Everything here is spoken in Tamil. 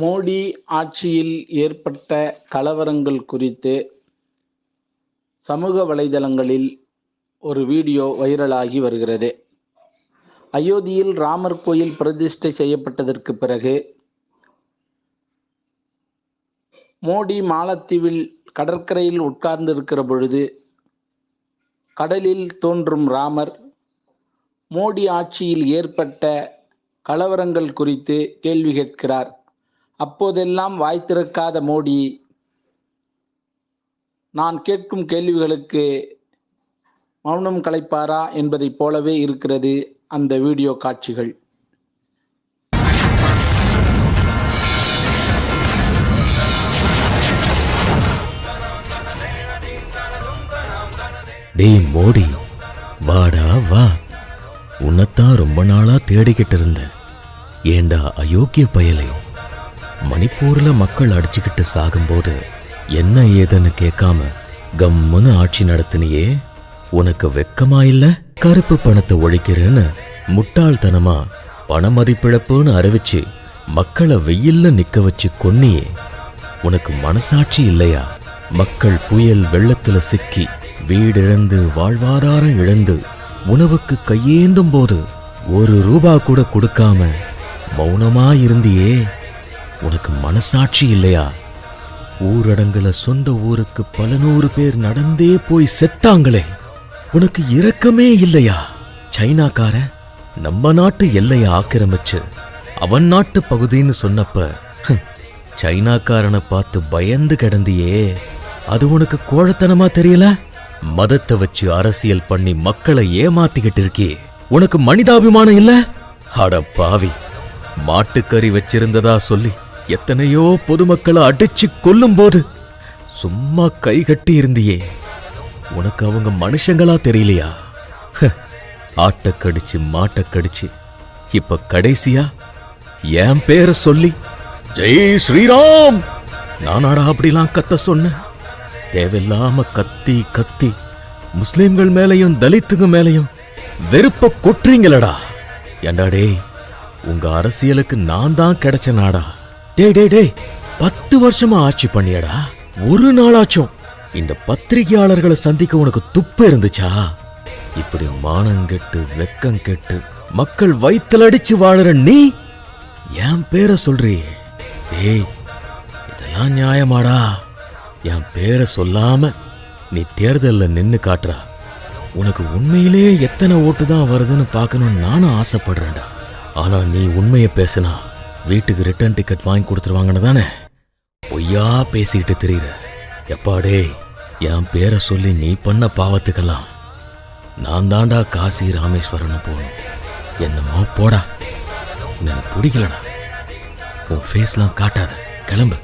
மோடி ஆட்சியில் ஏற்பட்ட கலவரங்கள் குறித்து சமூக வலைதளங்களில் ஒரு வீடியோ வைரலாகி வருகிறது. அயோத்தியில் ராமர் கோயில் பிரதிஷ்டை செய்யப்பட்டதற்கு பிறகு மோடி மாலத்தீவில் கடற்கரையில் உட்கார்ந்திருக்கிற பொழுது கடலில் தோன்றும் ராமர் மோடி ஆட்சியில் ஏற்பட்ட கலவரங்கள் குறித்து கேள்வி கேட்கிறார். அப்போதெல்லாம் வாய் திறக்காத மோடி நான் கேட்கும் கேள்விகளுக்கு மௌனம் கலைப்பாரா என்பதைப் போலவே இருக்கிறது அந்த வீடியோ காட்சிகள். டேய் மோடி வாடா வா. உன்னைத்தான் ரொம்ப நாளா தேடிக்கிட்டு இருந்தேன். ஏண்டா அயோக்கிய பயலை? மணிப்பூர்ல மக்கள் அடிச்சுக்கிட்டு சாகும்போது என்ன ஏதுன்னு கேட்காம கம்முன்னு ஆட்சி நடத்தினியே. உனக்கு வெக்கமா இல்ல? கருப்பு பணத்தை ஒழிக்கிறேன்னு முட்டாள்தனமா பண மதிப்பிழப்புன்னு அறிவிச்சு மக்களை வெயில்ல நிக்க வச்சு கொன்னியே. உனக்கு மனசாட்சி இல்லையா? மக்கள் புயல் வெள்ளத்துல சிக்கி வீடிழந்து வாழ்வாதாரம் இழந்து உணவுக்கு கையேந்தும் போது ஒரு ரூபா கூட கொடுக்காம மௌனமா இருந்தியே. உனக்கு மனசாட்சி இல்லையா? ஊரடங்குல சொந்த ஊருக்கு பல நூறு பேர் நடந்தே போய் செத்தாங்களே. உனக்கு இரக்கமே இல்லையா? சைனாக்காரன் நம்ம நாட்டு எல்லையை ஆக்கிரமிச்சு அவன் நாட்டு பகுதின்னு சொன்னப்ப சைனாக்காரனை பார்த்து பயந்து கிடந்தியே. அது உனக்கு கோழத்தனமா தெரியல? மதத்தை வச்சு அரசியல் பண்ணி மக்களை ஏமாத்திக்கிட்டு இருக்கே. உனக்கு மனிதாபிமானம் இல்ல? அட பாவி மாட்டுக்கறி வச்சிருந்ததா சொல்லி எத்தனையோ பொதுமக்களை அடிச்சு கொல்லும்போது சும்மா கை கட்டி இருந்தியே உனக்கு அவங்க மனுஷங்களா தெரியலையா? ஹ, ஆட்டை கடிச்சு மாட்டை கடிச்சு இப்ப கடைசியா என் பேரை சொல்லி ஜெய் ஸ்ரீராம்! நானாடா அப்படிலாம் கத்த சொன்னேன் தேவையில்லாம கத்தி கத்தி. முஸ்லிம்கள் மேலையும் தலித்துங்க மேலையும் வெறுப்ப கொட்டுறீங்களடா. ஏண்டா டேய் உங்க அரசியலுக்கு நான் தான் கிடைச்ச நாடா. டே டே டேய் பத்து வருஷமா ஆட்சி பண்ணியடா. ஒரு நாளாச்சும். இந்த பத்திரிகையாளர்களை சந்திக்க உனக்கு துப்பு இருந்துச்சா? இப்படி மானங்கெட்டு வெக்கம் கெட்டு மக்கள் வயிற்றுல அடிச்சு வாழற நீ என் பேரை சொல்றியே. டேய் இதெல்லாம் நியாயமாடா. என் பேரை சொல்லாம நீ தேர்தலில் நின்று காட்டுறா. உனக்கு உண்மையிலே எத்தனை ஓட்டு தான் வருதுன்னு பார்க்கணும்னு நானும் ஆசைப்படுறேன்டா. ஆனா நீ உண்மையை பேசினா வீட்டுக்கு ரிட்டர்ன் டிக்கெட் வாங்கி கொடுத்துருவாங்கன்னு தானே? பொய்யா பேசிக்கிட்டு தெரியுற. எப்பாடே என் பேரை சொல்லி நீ பண்ண பாவத்துக்கெல்லாம் நான் தாண்டா காசி ராமேஸ்வரன் போகணும். என்னமோ போடா. எனக்கு பிடிக்கலடா. உன் ஃபேஸ்லாம் காட்டாத. கிளம்பு.